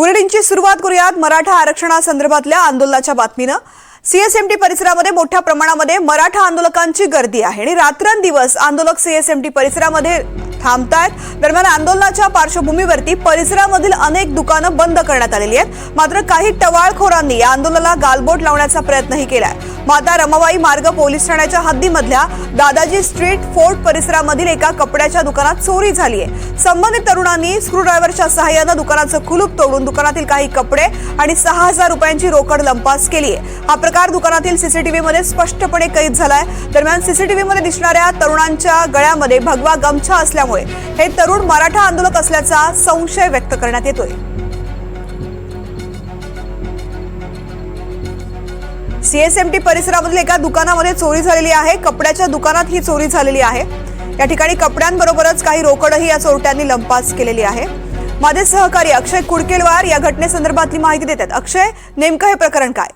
बुलेटिनची सुरुवात करूयात मराठा आरक्षणासंदर्भातल्या आंदोलनाच्या बातमीनं. सीएसएमटी परिसरामध्ये मोठ्या प्रमाणामध्ये मराठा आंदोलकांची गर्दी आहे आणि रात्रंदिवस आंदोलक सीएसएमटी परिसरामध्ये थांबतायत. दरम्यान आंदोलनाच्या पार्श्वभूमीवरती परिसरामधील अनेक दुकानं बंद करण्यात आलेली आहेत. मात्र काही टवाळखोरांनी या आंदोलनाला गालबोट लावण्याचा प्रयत्नही केलाय. माता रमाबाई मार्ग पोलीस ठाण्याच्या हद्दीमधल्या दादाजी स्ट्रीट फोर्ट परिसरामधील एका कपड्याच्या दुकानात चोरी झाली आहे. संबंधित तरुणांनी स्क्रूड्रायव्हरच्या सहाय्यानं दुकानाचं कुलूप तोडून दुकानातील काही कपडे आणि सहा हजार रुपयांची रोकड लंपास केली आहे. हा प्रकार दुकानातील सीसीटीव्ही मध्ये स्पष्टपणे कैद झालाय. दरम्यान सीसीटीव्ही मध्ये दिसणाऱ्या तरुणांच्या गळ्यामध्ये भगवा गमछा असल्यामुळे हे तरुण मराठा आंदोलक असल्याचा संशय व्यक्त करण्यात येतोय. सीएसएमटी परिसरामधील एका दुकानामध्ये चोरी झालेली आहे. कपड्याच्या दुकानात ही चोरी झालेली आहे. या ठिकाणी कपड्यांबरोबरच काही रोकडही या चोरट्यांनी लंपास केलेली आहे. माझे सहकारी अक्षय कुडकेलवार या घटनेसंदर्भातली माहिती देतात. अक्षय नेमकं हे प्रकरण काय?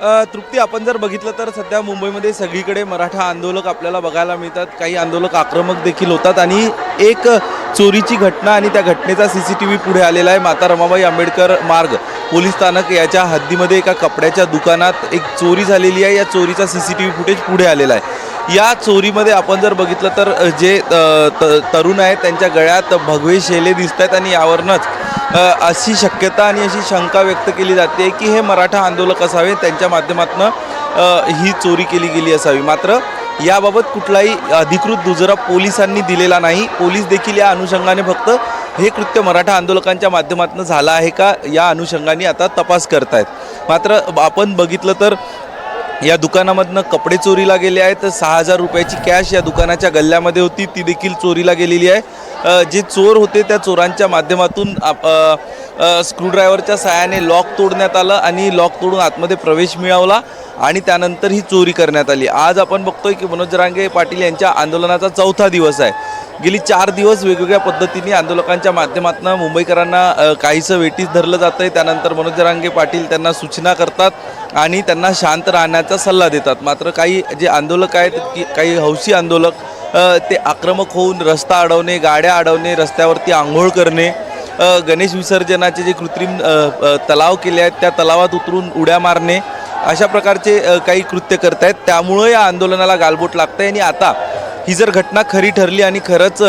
तृप्ती आपण जर बघितलं तर सध्या मुंबईमध्ये सगळीकडे मराठा आंदोलक आपल्याला बघायला मिळतात. काही आंदोलक आक्रमक देखील होतात आणि एक चोरीची घटना आणि त्या घटनेचा सी सी टी व्ही पुढे आलेला आहे. माता रमाबाई आंबेडकर मार्ग. पोलीस स्थानक याच्या हद्दीमध्ये एका कपड्याच्या दुकानात एक चोरी झालेली आहे. या चोरीचा C C T V footage पुढे आलेला आहे. या चोरीमध्ये आपण जर बघितलं तर जे त- तरुण आहेत त्यांच्या गळ्यात भगवे शेले दिसत आहेत आणि यावरनंच अशी शक्यता आणि अशी शंका व्यक्त केली जाते की हे मराठा आंदोलक असावे त्यांच्या माध्यमातून ही चोरी केली गेली असावी. मात्र याबाबत कुठलाही अधिकृत दुजरा पोलिसांनी दिलेला नाही. पोलीस देखील या अनुषंगाने फक्त हे कृत्य मराठा आंदोलकांच्या माध्यमातून झालं आहे का या अनुषंगाने आता तपास करतायत. मात्र आपण बघितलं तर या दुकानामधनं कपडे चोरीला गेले आहेत. सहा हजार रुपयाची कॅश या दुकानाच्या गल्ल्यामध्ये होती. ती देखील चोरीला गेलेली आहे. जे चोर होते त्या चोरांच्या माध्यमातून आप- स्क्रूड्रायव्हरच्या सहाय्याने लॉक तोडण्यात आलं आणि लॉक तोडून आतमध्ये प्रवेश मिळवला आणि त्यानंतर ही चोरी करण्यात आली. आज आपण बघतोय की मनोज रांगे पाटील यांच्या आंदोलनाचा चौथा दिवस आहे. गेली चार दिवस वेगवेगळ्या पद्धतीने आंदोलकांच्या माध्यमातून मुंबईकरांना काहीसं वेटीस धरलं जातं आहे त्यानंतर मनोज रांगे पाटील त्यांना सूचना करतात आणि त्यांना शांत राहण्याचा सल्ला देतात. मात्र काही जे आंदोलक आहेत की काही हौशी आंदोलक ते आक्रमक होऊन रस्ता अडवणे गाड्या अडवणे रस्त्यावरती आंघोळ करणे गणेश विसर्जनाचे जे कृत्रिम तलाव केले आहेत त्या तलावात उतरून उड्या मारणे अशा प्रकारचे काही कृत्य करत आहेत त्यामुळं या आंदोलनाला गालबोट लागतं आहे आणि आता ही जर घटना खरी ठरली आणि खरंच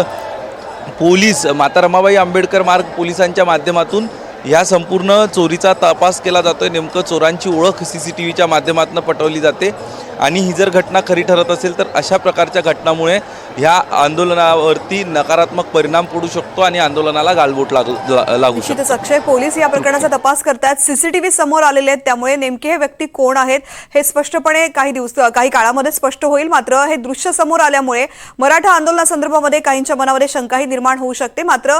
पोलीस माता रमाबाई आंबेडकर मार्ग पोलिसांच्या माध्यमातून ह्या संपूर्ण चोरीचा तपास केला जातोय. नेमकं चोरांची ओळख सी सी टी व्हीच्या माध्यमातून पटवली जाते. आणि ही जर घटना खरी ठरत असेल तर अशा प्रकारच्या घटनामुळे ह्या आंदोलनावरती नकारात्मक परिणाम पडू शकतो आणि आंदोलनाला गालबोट लागू लागू शकतो. अक्षय पोलीस या प्रकरणाचा तपास करतायत. सीसीटीव्ही समोर आलेले आहेत. त्यामुळे नेमके हे व्यक्ती कोण आहेत हे स्पष्टपणे काही दिवस काही काळामध्ये स्पष्ट होईल. मात्र हे दृश्य समोर आल्यामुळे मराठा आंदोलनासंदर्भामध्ये काहींच्या मनामध्ये शंकाही निर्माण होऊ शकते. मात्र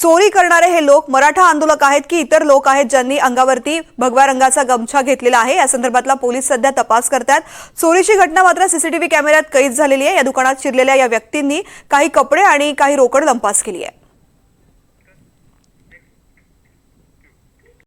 चोरी करणारे हे लोक मराठा आंदोलक आहेत की इतर लोक आहेत ज्यांनी अंगावरती भगव्या रंगाचा गमछा घेतलेला आहे? या संदर्भातला पोलीस सध्या तपास करतात चोरीची घटना मात्र सीसीटीव्ही कॅमेऱ्यात कैद झालेली आहे. या दुकानात शिरलेल्या या व्यक्तींनी काही कपडे आणि काही रोकड लंपास केली आहे.